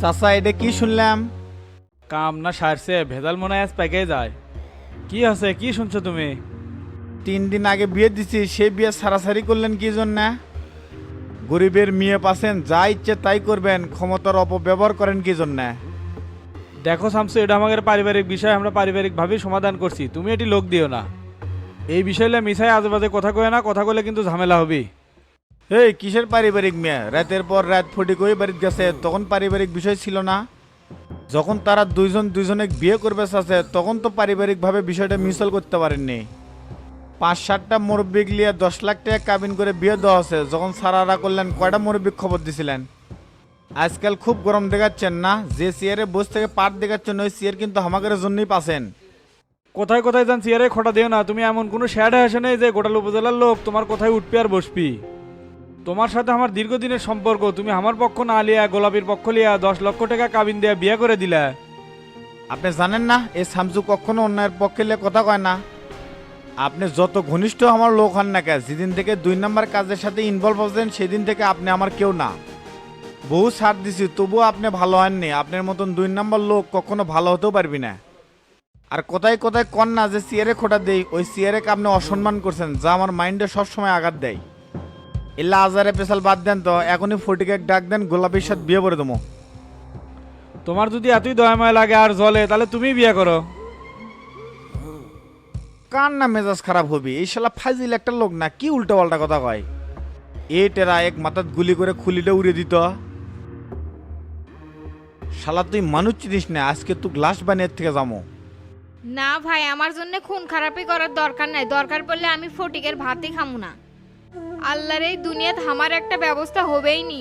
চাচা এটা কি শুনলাম? কাম না সারছে ভেজাল মনে আজ পেকে যায়। কি আছে কি শুনছো তুমি? তিন দিন আগে বিয়ে দিছি সেই বিয়ে সারাসারি করলেন কি জন্য? গরিবের মেয়ে পাচ্ছেন যা ইচ্ছে তাই করবেন ক্ষমতার অপব্যবহার করেন কি জন্য? দেখো শামসু এটা আমাদের পারিবারিক বিষয় আমরা পারিবারিকভাবেই সমাধান করছি। তুমি এটি লোক দিও না। এই বিষয়টা মিশাই আজেবাজে কথা কয়ে না কথা কলে কিন্তু ঝামেলা হবে এই, কিসের পারিবারিক মেয়ে? রাতের পর রাত ফটি কই বাড়িতে গেছে, তখন পারিবারিক বিষয় ছিল না। যখন তারা দুইজন দুইজনে বিয়ে করবে চাচ্ছে তখন তো পারিবারিকভাবে বিষয়টা মিসল করতে পারেননি। পাঁচ সাতটা মুরব্বিক লিয়ে দশ লাখ টাকা কাবিন করে বিয়ে দেওয়া আছে যখন সারারা করলেন কয়টা মুরব্বিক খবর দিছিলেন? আজকাল খুব গরম দেখাচ্ছেন না, যে চেয়ারে বস থেকে পাট দেখাচ্ছেন, ওই চেয়ার কিন্তু আমাদের জন্যই পাচ্ছেন কোথায় কোথায় যান চেয়ারে, খোটা দিও না, তুমি এমন কোনো শ্যাডে আসে নেই যে গোটাল উপজেলার লোক তোমার কোথায় উঠবি আর বসবি? তোমার সাথে আমার দীর্ঘদিনের সম্পর্ক, তুমি আমার পক্ষ না লিয়া, গোলাপির পক্ষ লিয়া দশ লক্ষ টাকা কাবিন দিয়া বিয়ে করে দিলা। আপনি জানেন না, এই সামসু কখনো অন্যায়ের পক্ষে লিয়ে কথা কয় না। আপনি যত ঘনিষ্ঠ আমার লোক হন না কেন, যেদিন থেকে দুই নম্বর কাজের সাথে ইনভলভ হচ্ছেন সেদিন থেকে আপনি আমার কেউ না। বহু ছাড় দিছি, তবুও আপনি ভালো হননি। আপনার মতন দুই নম্বর লোক কখনো ভালো হতেও পারবি না। আর কোথায় কোথায় কন না যে সিয়ারে খোটা দেই, ওই সিয়ারেকে আপনি অসম্মান করছেন, যা আমার মাইন্ডে সবসময় আঘাত দেয়। আজারে পেশাল বাদ দেন তো এখনই ফটিকে ডাক দেন গোলাপির সাথে বিয়ে করে দেবো। তোমার যদি এতই দয়াময় লাগে আর জলে তাহলে তুমি বিয়ে করো। কার না মেজাজ খারাপ হবি? এই শালা ফাজিল একটা লোক না কি উল্টো পাল্টা কথা কয়? এ টেরা এক মাথাত গুলি করে খুলিটা উড়ে দিত। শালা তুই মানুষ চিনিস না আজকে তুই গ্লাস বানিয়ে থেকে যাব। না ভাই আমার জন্য খুন খারাপই করার দরকার নাই। দরকার পড়লে আমি ফটিকের ভাতই খামু না। আল্লাহর এই দুনিয়াতে আমার একটা ব্যবস্থা হবেই নি।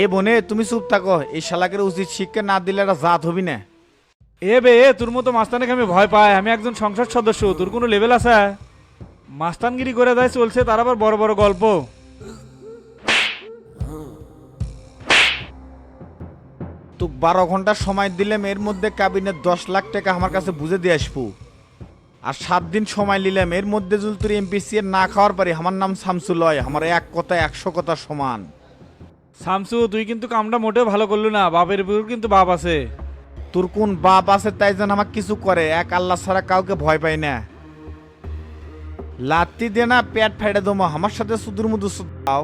এ বনে তুমি চুপ থাকো। এই শালাকের উচিত শিক্ষা না দিলে একটা জাত হবি না। এ বে এ তোর মতো মাস্তানকে আমি ভয় পাই। আমি একজন সংসদ সদস্য তোর কোনো লেভেল আছে? মাস্তানগিরি করে দেয় চলছে তার আবার বড় বড় গল্প। তুই বারো ঘণ্টা সময় দিলে এর মধ্যে কাবিনের দশ লাখ টাকা আমার কাছে বুঝে দিয়ে আসব। আর সাত দিন সময় নিলাম এর মধ্যে যদি তোর এমপিসি এর না খাওয়ার পারি আমার নাম শামসু লয় আমার এক কথা একশো কথা সমান। শামসু তুই কিন্তু কামটা মোটেও ভালো করলি না বাপের উপর কিন্তু বাপ আছে। তোর কোন বাপ আছে তাই যেন আমাকে কিছু করে এক আল্লাহ ছাড়া কাউকে ভয় পাই না। লাত্তি দিয়ে না পেট ফেটে দমো আমার সাথে সুদূর মুদু দাও।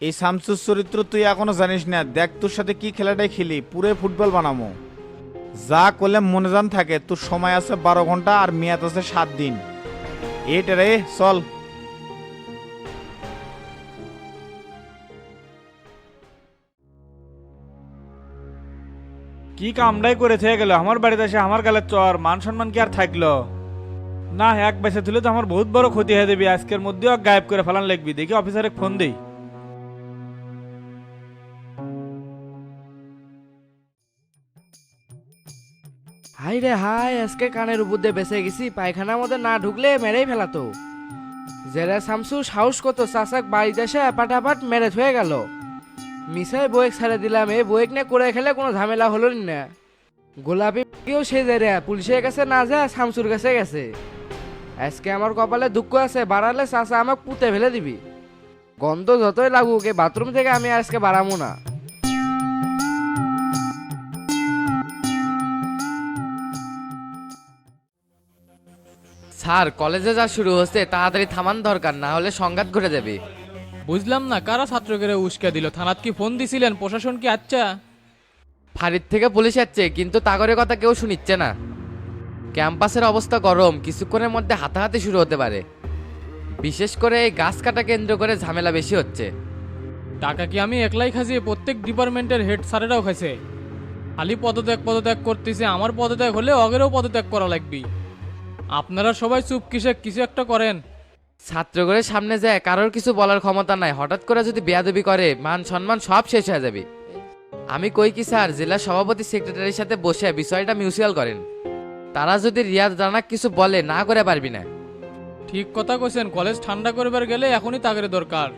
এই শামসুর চরিত্র তুই এখনও জানিস না দেখ তোর সাথে কি খেলাটাই খেলি পুরো ফুটবল বানামো। যা করলে মনে জান থাকে, তোর সময় আছে বারো ঘণ্টা আর মেয়াদ আছে সাত দিন। এটা রে, চল। কি কামটাই করে থেকে গেল? আমার বাড়িতে এসে আমার গালের চর, মান সম্মান কি আর থাকল? না, এক বেসে তুলে তো আমার বহুত বড় ক্ষতি হয়ে দেবে আজকের মধ্যেও গায়েব করে ফেলান লাগবি। দেখি অফিসারে ফোন দেই। হাই রে হাই আজকে কানের উপর দিয়ে বেঁচে গেছি পায়খানার মধ্যে না ঢুকলে মেরেই ফেলাতো। জেরা শামসু, সাহস কত? চাচাক বাড়িতে এসে পাটাপাট মেরে থয়ে গেল। মিসাই বয়েক ছেড়ে দিলাম, এই বয়েক নিয়ে করে খেলে কোনো ঝামেলা হলো না গোলাপি কেউ সে জেরে পুলিশের কাছে না যায়, শামসুর কাছে গেছে। আজকে আমার কপালে দুঃখ আছে, বাড়ালে চাচা আমাকে পুঁতে ফেলে দিবি। গন্ধ যতই লাগুক, এই বাথরুম থেকে আমি আজকে বাড়াবো না। স্যার কলেজে যা শুরু হচ্ছে তাড়াতাড়ি থামান দরকার না হলে সংঘাত ঘটে যাবে। বুঝলাম না কারা ছাত্রকে উস্কে দিল? থানাত কি ফোন দিছিলেন? প্রশাসন কি আচ্ছা? ফাঁড়ির থেকে পুলিশ যাচ্ছে কিন্তু তাগরের কথা কেউ শুনিচ্ছে না। ক্যাম্পাসের অবস্থা গরম কিছুক্ষণের মধ্যে হাতাহাতি শুরু হতে পারে। বিশেষ করে এই গাছ কাটা কেন্দ্র করে ঝামেলা বেশি হচ্ছে। টাকা কি আমি একলাই খাইছি প্রত্যেক ডিপার্টমেন্টের হেড স্যারেরাও খাইছে। খালি পদত্যাগ পদত্যাগ করতেছে আমার পদত্যাগ হলে অগেরও পদত্যাগ করা লাগবে। আপনারা সবাই চুপ কিসে কিছু একটা করেন। ছাত্রগণের সামনে যায় কারোর কিছু বলার ক্ষমতা নাই। হঠাৎ করে যদি বেয়াদবি করে মান সম্মান সব শেষ হয়ে যাবে। আমি কই কি স্যার জেলা সভাপতি সেক্রেটারির সাথে বসে বিষয়টা মিউচুয়াল করেন। তারা যদি রিয়াদ জানাক কিছু বলে না করে পারবি না। ঠিক কথা কইছেন কলেজ ঠান্ডা করবার গেলে এখনই তাগের দরকার।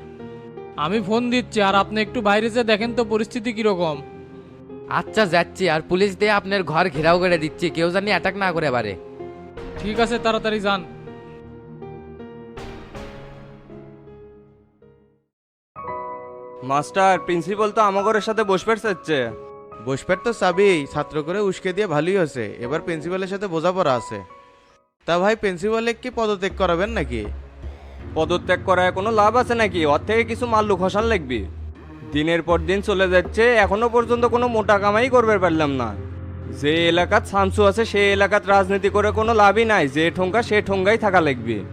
আমি ফোন দিচ্ছি আর আপনি একটু বাইরে যে দেখেন তো পরিস্থিতি কীরকম। আচ্ছা যাচ্ছি আর পুলিশ দিয়ে আপনার ঘর ঘেরাও করে দিচ্ছি কেউ জানি অ্যাটাক না করে পারে। ঠিক আছে তাড়াতাড়ি যান। মাস্টার প্রিন্সিপাল তো আমাগরের সাথে বসবে চাচ্ছে বসপেট তো চাবি ছাত্র করে উস্কে দিয়ে ভালোই হয়েছে। এবার প্রিন্সিপালের সাথে বোঝাপড়া আছে। তা ভাই প্রিন্সিপালে কি পদত্যাগ করাবেন নাকি? পদত্যাগ করায় কোনো লাভ আছে নাকি? ওর থেকে কিছু মাল্লু খসান লাগবে। দিনের পর দিন চলে যাচ্ছে এখনও পর্যন্ত কোনো মোটা কামাই করবে পারলাম না। যে এলাকাত সামসু আছে সেই এলাকাত রাজনীতি করে কোনো লাভই নাই। যে ঠোঙ্গা সে ঠোঙ্গাই থাকা লাগবে।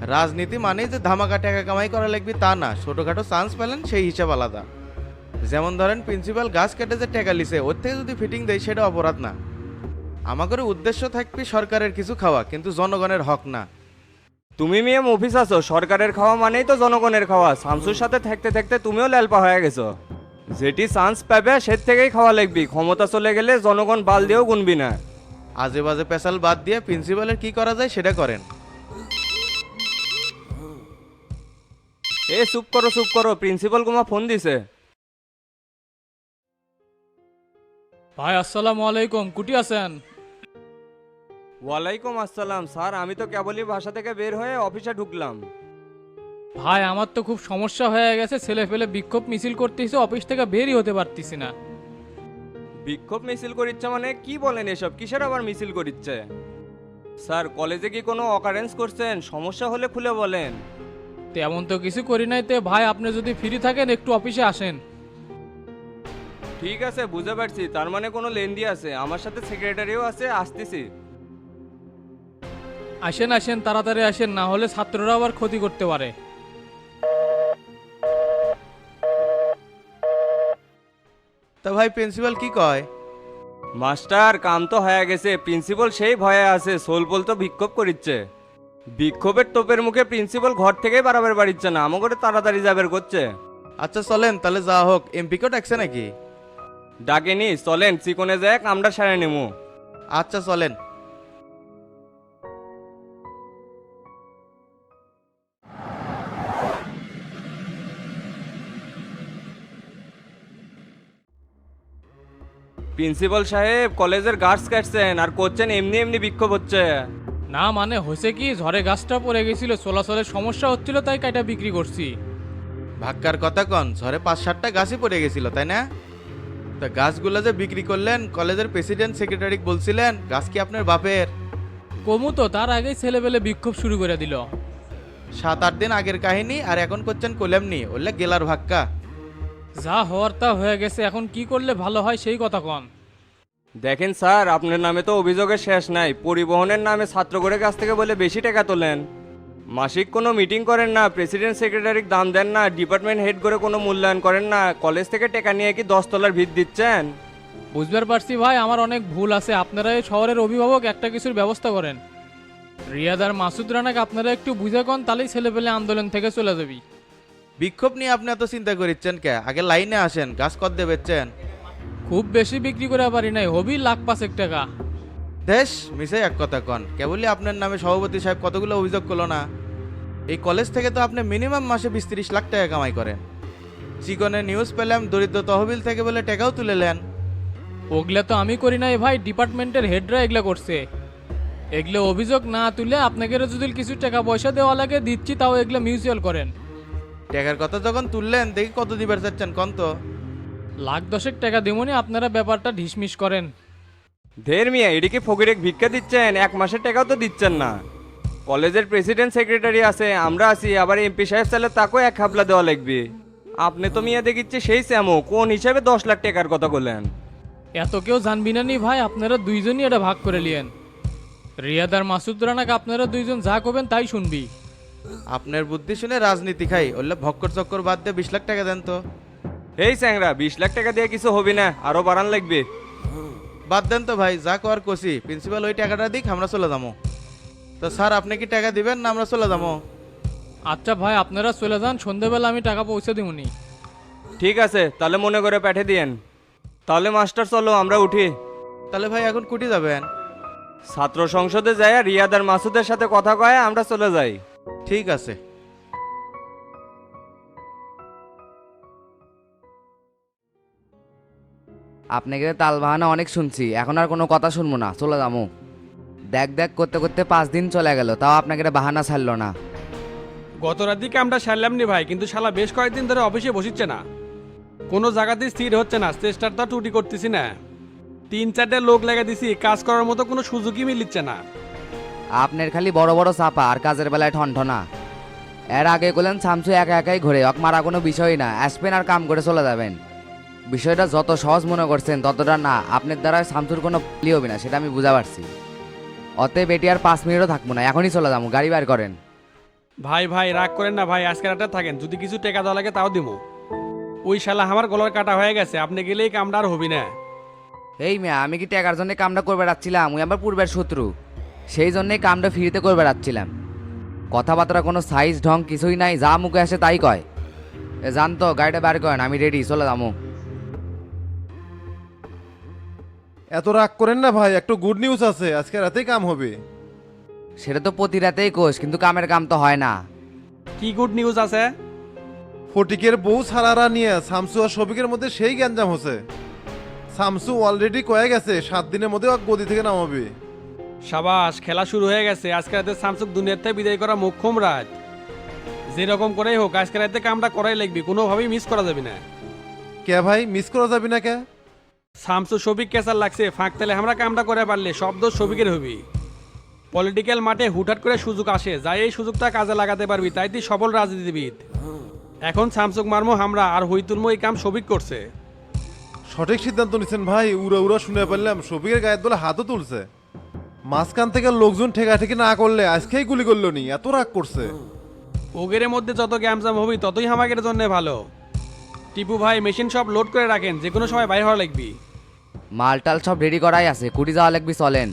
রাজনীতি মানেই যে ধামাকা টাকা কামাই করা লাগবে তা না। ছোটোখাটো চান্স পেলেন সেই হিসাব আলাদা। যেমন ধরেন প্রিন্সিপাল গাছ কেটে যে টাকা লিছে ওর থেকে যদি ফিটিং দেয় সেটা অপরাধ না। আমাদের উদ্দেশ্য থাকবে সরকারের কিছু খাওয়া কিন্তু জনগণের হক না। তুমি মিয়াম অফিস আছো সরকারের খাওয়া মানেই তো জনগণের খাওয়া। শামসুর সাথে থাকতে থাকতে তুমিও ল্যালপা হয়ে গেছো। যেটি চান্স পাবে সে থেকেই খাওয়া লাগবি। ক্ষমতা চলে গেলে জনগণ বাল দিয়েও গুনবি না। আজে বাজে পেশাল বাদ দিয়ে প্রিন্সিপালের কি করা যায় সেটা করেন। এ চুপ করো চুপ করো। প্রিন্সিপাল কুমা ফোন দিছে। ভাই আসসালামু আলাইকুম। কুটি আছেন? ওয়ালাইকুম আসসালাম। স্যার আমি তো কেবলই ভাষা থেকে বের হয়ে অফিসে ঢুকলাম। ভাই আমার তো খুব সমস্যা হয়ে গেছে। ছেলে ফেলে বিক্ষোভ মিছিল করতেছে অফিস থেকে বেরই হতে পারতেছি না। বিক্ষোভ মিছিল করিচ্ছে মানে কি বলেন এসব? কিসের আবার মিছিল করিচ্ছে? স্যার কলেজে কি কোনো অকারেন্স করছেন? সমস্যা হলে খুলে বলেন। তেমন তো কিছু করি নাই তে। ভাই আপনি যদি ফ্রি থাকেন একটু অফিসে আসেন। ঠিক আছে বুঝতে পারছি। তার মানে কোনো লেন্দি আছে। আমার সাথে সেক্রেটারিও আছে আসতেছি। আসেন আসেন তাড়াতাড়ি আসেন। না হলে ছাত্ররা আবার ক্ষতি করতে পারে। তা ভাই প্রিন্সিপাল কি কয়? মাস্টার কাম তো হয়ে গেছে। প্রিন্সিপাল সেই ভয়ে আছে সোলপোল তো বিক্ষোভ করিচ্ছে। বিক্ষোভের তোপের মুখে প্রিন্সিপাল ঘর থেকেই বাড়াবার বাড়িচ্ছে না আমাকে তাড়াতাড়ি যাবের করছে। আচ্ছা চলেন তাহলে যা হোক। এমপি এমপিকেও ডাকছে নাকি? ডাকেনি চলেন চিকনে যায় কামটা সারে নেমু। আচ্ছা চলেন। প্রিন্সিপাল সাহেব কলেজের গার্ডস কাটছেন আর করছেন এমনি এমনি বিক্ষোভ হচ্ছে। না মানে হয়েছে কি ঝড়ে গাছটা পড়ে গেছিল চলাচলের সমস্যা হচ্ছিল তাই কাইটা বিক্রি করছি। ভাক্কার কথা কন ঝড়ে পাঁচ সাতটা গাছই পড়ে গেছিল তাই না? তা গাছগুলো যে বিক্রি করলেন কলেজের প্রেসিডেন্ট সেক্রেটারি বলছিলেন গাছ কি আপনার বাপের? কমু তো তার আগেই ছেলেবেলে বিক্ষোভ শুরু করে দিল। সাত আট দিন আগের কাহিনী আর এখন করছেন কলেমনি ওলে গেলার ভাক্কা যা হওয়ার তা হয়ে গেছে এখন কি করলে ভালো হয় সেই কথা কন। দেখেন স্যার আপনার নামে তো অভিযোগের শেষ নাই। পরিবহনের নামে ছাত্র করে কাছ থেকে বলে বেশি টাকা তোলেন। মাসিক কোনো মিটিং করেন না প্রেসিডেন্ট সেক্রেটারির দাম দেন না ডিপার্টমেন্ট হেড করে কোনো মূল্যায়ন করেন না। কলেজ থেকে টাকা নিয়ে কি দশ তলার ভিত দিচ্ছেন? বুঝবার পারছি ভাই আমার অনেক ভুল আছে। আপনারা এই শহরের অভিভাবক একটা কিছুর ব্যবস্থা করেন। রিয়াদ আর মাসুদ রানাকে আপনারা একটু বুঝে কন তাহলেই ছেলেপেলে আন্দোলন থেকে চলে যাবি। বিক্ষোভ নিয়ে আপনি এত চিন্তা করিচ্ছেন কে? আগে লাইনে আসেন গাছ কত দেবেচ্ছেন খুব বেশি বিক্রি করে পারি নাই হবি লাখ পাঁচেক টাকা। দেশ মিশে এক কথা কন কেবলই আপনার নামে সভাপতি সাহেব কতগুলো অভিযোগ করল না? এই কলেজ থেকে তো আপনি মিনিমাম মাসে বিশ তিরিশ লাখ টাকা কামাই করেন। চিকনে নিউজ পেলাম দরিদ্র তহবিল থেকে বলে টাকাও তুলে নেন। ওগুলা তো আমি করি নাই ভাই ডিপার্টমেন্টের হেডরা এগুলা করছে। এগুলো অভিযোগ না তুলে আপনাকে যদি কিছু টাকা পয়সা দেওয়া লাগে দিচ্ছি তাও এগুলো মিউচুয়াল করেন। টাকার কথা যখন তুললেন দেখি কত দিবার চাচ্ছেন কন তো? লাখ দশেক টাকা দেবনি আপনারা ব্যাপারটা ঢিসমিস করেন। ধের মিয়া এদিকে ফকিরেক ভিক্ষা দিচ্ছেন এক মাসের টাকাও তো দিচ্ছেন না। কলেজের প্রেসিডেন্ট সেক্রেটারি আছে আমরা আছি আবার এমপি সাহেব চাইলে তাকেও এক হাবলা দেওয়া লাগবে। আপনি তো মিয়া দেখিচ্ছে সেই স্যামো কোন হিসাবে দশ লাখ টাকার কথা বললেন? এত কেউ জানবি না নি ভাই আপনারা দুইজনই এটা ভাগ করে লিয়েন। রিয়াদার মাসুদ রানাকে আপনারা দুইজন যা করবেন তাই শুনবি। আপনার বুদ্ধি শুনে রাজনীতি খাই। ওলে ভক্কর চক্কর বাদ দিয়ে বিশ লাখ টাকা দেন তো। এই স্যাংরা বিশ লাখ টাকা দিয়ে কিছু হবে না আরও বাড়ান লাগবে। বাদ দেন তো ভাই যা কর কষি। প্রিন্সিপাল ওই টাকাটা দিক আমরা চলে যাব। তো স্যার আপনি কি টাকা দিবেন না আমরা চলে যাব? আচ্ছা ভাই আপনারা চলে যান সন্ধেবেলা আমি টাকা পৌঁছে দিবনি ঠিক আছে তাহলে মনে করে পাঠিয়ে দিয়েন। তাহলে মাস্টার চলো আমরা উঠি। তাহলে ভাই এখন কুটি যাবেন? ছাত্র সংসদে যায় রিয়াদ আর মাসুদের সাথে কথা কয়ে আমরা চলে যাই। ঠিক আছে। আপনাকে তাল বাহানা অনেক শুনছি এখন আর কোনো কথা শুনব না। চলে যাব দেখ দেখ করতে করতে পাঁচ দিন চলে গেল তাও আপনাকে বাহানা ছাড়লো না। গত রাত দিকে আমরা সারলাম নি ভাই কিন্তু শালা বেশ কয়েকদিন ধরে অফিসে বসিচ্ছে না। কোনো জায়গাতেই স্থির হচ্ছে না চেষ্টার তো টুটি করতেছি না। তিন চারটে লোক লেগে দিছি কাজ করার মতো কোনো সুযোগই মিলিচ্ছে না। আপনার খালি বড় বড় চাপা আর কাজের বেলায় ঠনঠনা। এর আগে করলেন সামসু একা একাই ঘুরে অক মারা কোনো বিষয় না। আসবেন আর কাম করে চলে যাবেন। বিষয়টা যত সহজ মনে করছেন ততটা না। আপনার দ্বারা সামসুর কোনো প্লি হবে না সেটা আমি বুঝা পারছি। অতএব এটি আর পাঁচ মিনিটও থাকব না এখনই চলে যাব গাড়ি বার করেন। ভাই ভাই রাগ করেন না ভাই আজকে রাতে থাকেন। যদি কিছু টেকা দেওয়া লাগে তাও দিব ওই শালা আমার গলার কাটা হয়ে গেছে আপনি গেলেই কামটা আর হবি না। এই মেয়া আমি কি টাকার জন্য কামটা করবে রাখছিলাম ওই আমার পূর্বের শত্রু। সেই জন্যই কামটা ফ্রিতে করে বেড়াচ্ছিলাম। কথাবার্তা কোনো সাইজ ঢং কিছুই নাই যা মুখে আসে তাই কয়। এ জানতো গাড়িটা বার করেন আমি রেডি চলে যাব এত রাগ করেন না ভাই একটু গুড নিউজ আছে আজকে রাতেই কাম হবে। সেটা তো প্রতি রাতেই কোষ কিন্তু কামের কাম তো হয় না। কি গুড নিউজ আছে? ফটিকের বউ সারারা নিয়ে শামসু আর শফিকের মধ্যে সেই গ্যাঞ্জাম হচ্ছে। শামসু অলরেডি কয়ে গেছে সাত দিনের মধ্যে গদি থেকে নামাবে। সাবাস খেলা শুরু হয়ে গেছে। আজকে রাতে স্যামসুং দুনিয়ার থেকে বিদায় করা মোক্ষম রাত যেরকম করেই হোক আজকে রাতে কামটা করাই লাগবি কোনোভাবেই মিস করা যাবে না। কে ভাই মিস করা যাবে না কে? শামসু শফিক কেসার লাগছে ফাঁক তেলে আমরা কামটা করে পারলে শব্দ শফিকের হবি। পলিটিক্যাল মাঠে হুটহাট করে সুযোগ আসে যাই এই সুযোগটা কাজে লাগাতে পারবি তাই তুই সফল রাজনীতিবিদ। এখন স্যামসুং মারমো আমরা আর হইতুলমো এই কাম শফিক করছে। সঠিক সিদ্ধান্ত নিচ্ছেন ভাই উড়া উড়া শুনে পারলাম শফিকের গায়ের দলে হাতও তুলছে। মাঝখান থেকে লোকজন ঠেকাঠেকি না করলে আজকেই গুলি করল নি এত রাগ করছে। ওগের মধ্যে যত গ্যামজাম হবি ততই আমাদের জন্য ভালো। টিপু ভাই মেশিন সব লোড করে রাখেন যে কোনো সময় বাইরে হওয়া লাগবি। মালটাল সব রেডি করাই আছে কুড়ি যাওয়া লাগবি চলেন।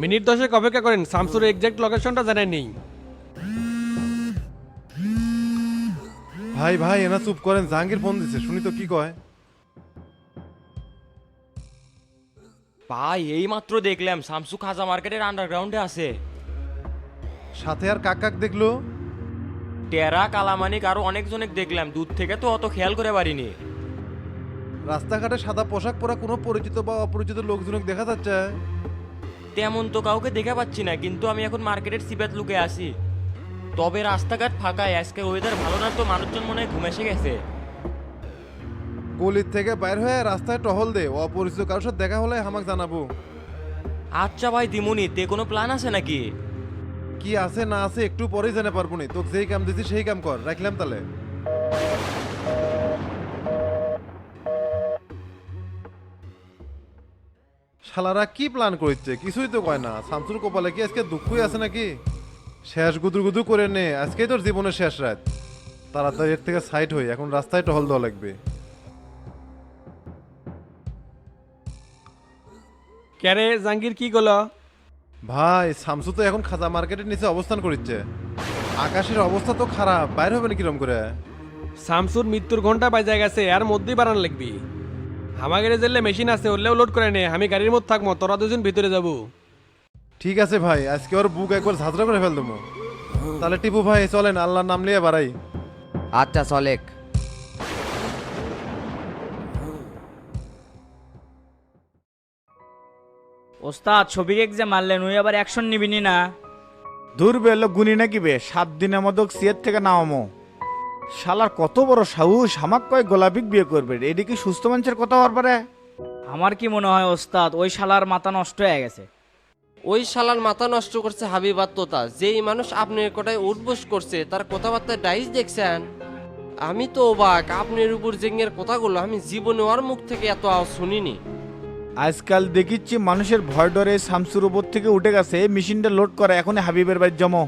মিনিট দশেক অপেক্ষা করেন শামসুর এক্সাক্ট লোকেশনটা জানেন নেই ভাই ভাই এনা চুপ করেন জাহাঙ্গীর ফোন দিছে শুনি তো কি কয়। ভাই এই মাত্র দেখলাম শামসু খাজা মার্কেটের আন্ডারগ্রাউন্ডে আছে। সাথে আর কাক কাক দেখল? টেরা কালামানিক আরও অনেকজনেক দেখলাম দূর থেকে তো অত খেয়াল করে পারিনি। রাস্তাঘাটে সাদা পোশাক পরা কোনো পরিচিত বা অপরিচিত লোকজনকে দেখা যাচ্ছে? তেমন তো কাউকে দেখে পাচ্ছি না কিন্তু আমি এখন মার্কেটের সিপাত লুকে আছি। তবে রাস্তাঘাট ফাঁকায় আজকে ওয়েদার ভালো না তো মানুষজন মনে হয় ঘুম এসে গেছে। গলির থেকে বাইর হয়ে রাস্তায় টহল দে অপরিচিত কারোর সাথে দেখা হলে আমাকে জানাব। আচ্ছা ভাই দিমুনি তে কোনো প্ল্যান আছে নাকি? কি আছে না আছে একটু পরেই জানে পারব নি। তোকে যেই কাম দিছি সেই কাম কর রাখলাম তাহলে। শালারা কি প্ল্যান করছে কিছুই তো কয় না। শামসুর কপালে কি আজকে দুঃখই আছে নাকি? শেষ গুদুর গুদু করে নে আজকেই তোর জীবনের শেষ রাত। তাড়াতাড়ি এর থেকে সাইড হই এখন রাস্তায় টহল দেওয়া লাগবে। ক্যারে জাঙ্গির কি করল? ভাই শামসু তো এখন খাজা মার্কেটের নিচে অবস্থান করছে আকাশের অবস্থা তো খারাপ বাইরে হবে না কিরম করে? শামসুর মৃত্যুর ঘণ্টা বাজে গেছে এর মধ্যেই বাড়ান লাগবি। আমাদের জেলে মেশিন আছে ওরলেও লোড করে নে আমি গাড়ির মধ্যে থাকব তোরা দুজন ভিতরে যাব। ঠিক আছে ভাই আজকে ওর বুক একবার ঝাঁঝরা করে ফেল দেবো তাহলে টিপু ভাই চলেন আল্লাহর নাম নিয়ে বাড়াই। আচ্ছা চলেক। ওস্তাদ ছবিকে যে মারলেন ওই আবার অ্যাকশন নিবিনি না। দূর বেলো গুনি নাকি বে? সাত দিনের মতো সিয়ের থেকে নামামো। শালার কত বড় সাহস আমাক কয় গোলাপিক বিয়ে করবে? এটি কি সুস্থ মানুষের কথা হওয়ার পারে? আমার কি মনে হয় ওস্তাদ ওই শালার মাথা নষ্ট হয়ে গেছে। ওই শালার মাথা নষ্ট করছে হাবিবার তোতা। যেই মানুষ আপনার কোটায় উঠবোস করছে তার কথাবার্তা ডাইস দেখছেন? আমি তো অবাক আপনার উপর জেঙ্গের কথাগুলো আমি জীবনে ওর মুখ থেকে এত আওয়াজ শুনিনি। আজকাল দেখিচ্ছি মানুষের ভয় ডরে শামসুর উপর থেকে উঠে গেছে মেশিনটা লোড করে এখন হাবিবের বাড়ি জমো।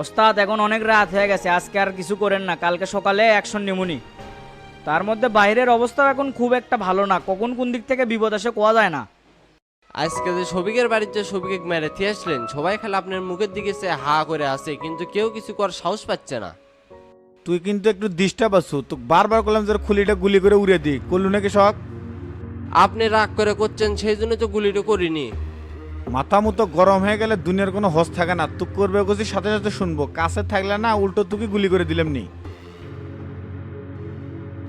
ওস্তাদ এখন অনেক রাত হয়ে গেছে আজকে আর কিছু করেন না কালকে সকালে অ্যাকশন নিমুনি। তার মধ্যে বাইরের অবস্থা এখন খুব একটা ভালো না কখন কোন দিক থেকে বিপদ আসে কোয়া যায় না। আজকে যে সবিকের বাড়ির যে সবিকে মেরে থিয়ে আসলেন সবাই খালি আপনার মুখের দিকে সে হা করে আছে কিন্তু কেউ কিছু করার সাহস পাচ্ছে না। তুই কিন্তু একটু ডিস্টার্ব আছো তো বারবার করলাম যে খুলিটা গুলি করে উড়ে দি করলু নাকি শখ? আপনি রাগ করে করছেন সেই জন্য তো গুলিটা করিনি। মাথা মতো গরম হয়ে গেলে দুনিয়ার কোনো হোস থাকে না। তুক করবে গেছি সাথে সাথে শুনব। কাছে থাকলে না উল্টো তুকি গুলি করে দিলাম নি।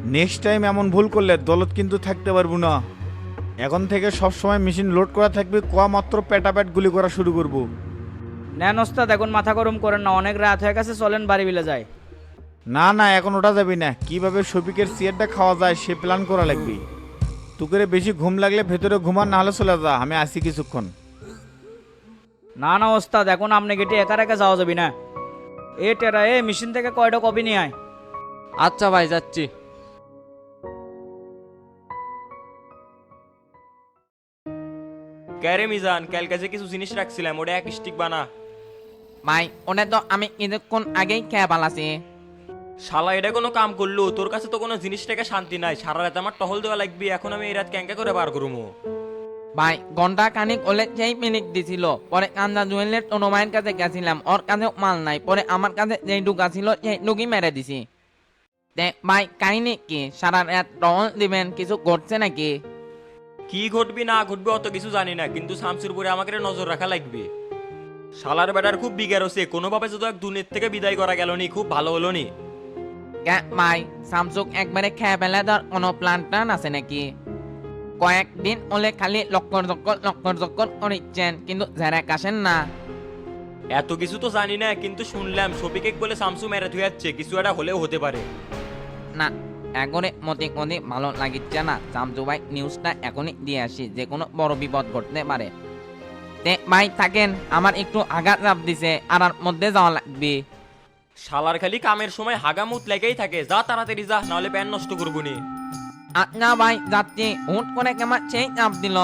নেক্সট টাইম এমন ভুল করলে দলত কিন্তু থাকতে পারব না। এখন থেকে সব সময় মেশিন লোড করা থাকবে কোয়া মাত্র পেটাপেট গুলি করা শুরু করব। নেন ওস্তাদ এখন মাথা গরম করেন না অনেক রাত হয়ে গেছে চলেন বাড়ি বিলে যায় না না এখন ওটা যাবি না। কীভাবে শফিকের সিয়ারটা খাওয়া যায় সে প্ল্যান করা লাগবে। তুকেরে বেশি ঘুম লাগলে ভেতরে ঘুমান না হলে চলে যা আমি আসি কিছুক্ষণ। না না ওস্তাদ এখন আপনি গেটে একা একা যাওয়া যাবি না। এ টেরা এ মেশিন থেকে কয়টা কপি নিয়ে আয়। আচ্ছা ভাই যাচ্ছি। ক্যারে মিজান কাল কাছে কিছু জিনিস রাখছিলাম ওটা এক স্টিক বানা। মাই ওনে তো আমি কিছুক্ষণ আগেই খেয়ে পালাছি শালা এটা কোনো কাম করল? তোর কাছে তো কোনো জিনিস থেকে শান্তি নাই। সারা রাত আমার টহল দেওয়া লাগবে এখন আমি এই রাত ক্যাঙ্কা করে বার করব। ভাই ঘণ্টা খানিক ওলে যেই মিনিট দিছিল পরে কান্দা জুয়েলের টনোমায়ের কাছে গেছিলাম ওর কাছে মাল নাই পরে আমার কাছে যেই ডুকা ছিল সেই ডুকি মেরে দিছি। তে ভাই কাহিনী কি? সারা রাত টহল দিবেন কিছু ঘটছে নাকি? কি ঘটবি না ঘটবে অত কিছু জানি না কিন্তু শামসুর পরে আমাকে নজর রাখা লাগবে। শালার বেটার খুব বিগার হচ্ছে কোনোভাবে যদি এক দুনির থেকে বিদায় করা গেল নি খুব ভালো হলো নি। ভাই স্যামসুং একবারে খেয়ে ফেলে ধর কোনো প্ল্যান টান আছে নাকি কয়েকদিন ওলে খালি লক্কর চক্কর লক্কর চক্কর করিচ্ছেন কিন্তু যারা কাশেন না এত কিছু তো জানি না কিন্তু শুনলাম শফিকে বলে শামসু মেরে ধুয়ে যাচ্ছে কিছু একটা হলেও হতে পারে না এগরে মতে কোনে ভালো লাগিচ্ছে না চামচু ভাই নিউজটা এখনই দিয়ে আসি যে কোনো বড় বিপদ ঘটতে পারে তে ভাই থাকেন আমার একটু আঘাত চাপ দিছে আর মধ্যে যাওয়া লাগবে শালার খালি কামের সময় হাগামুত লেগেই থাকে। যা তাড়াতাড়ি যা, নাহলে প্যান নষ্ট করবুনি আচ্ছা ভাই যাচ্ছি হুট করে কেমন সেই চাপ দিল?